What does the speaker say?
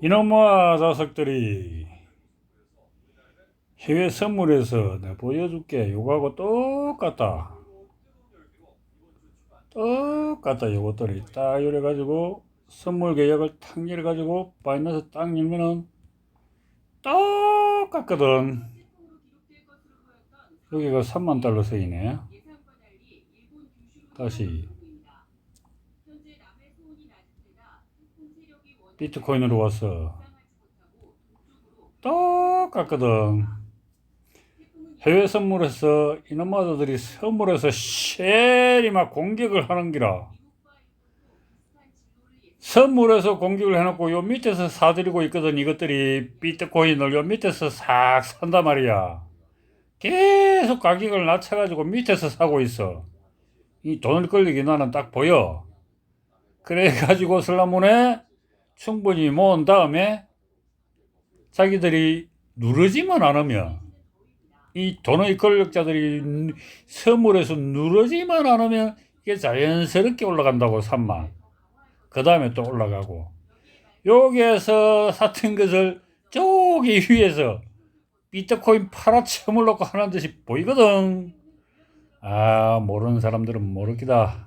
이놈아 자석들이 해외 선물에서 내 보여줄게. 요거하고 똑같다. 똑같다. 요것들이 딱 이래 가지고 선물 계약을 탁 열어 가지고 바이너스 딱 열면은 똑같거든. 여기가 3만 달러 세이네. 다시 비트코인으로 왔어 똑같거든. 해외 선물에서 이놈아들이 선물에서 쉐리 막 공격을 하는 기라. 선물에서 공격을 해놓고 요 밑에서 사들이고 있거든 이것들이. 비트코인을 요 밑에서 싹 산단 말이야. 계속 가격을 낮춰가지고 밑에서 사고 있어. 이 돈을 끌리기 나는 딱 보여. 그래가지고 슬라문에 충분히 모은 다음에 자기들이 누르지만 않으면 이 돈의 권력자들이 선물에서 누르지만 않으면 이게 자연스럽게 올라간다고 3만 그 다음에 또 올라가고. 여기에서 사튼 것을 저기 위에서 비트코인 팔아쳐물놓고 하는 듯이 보이거든. 아 모르는 사람들은 모르기다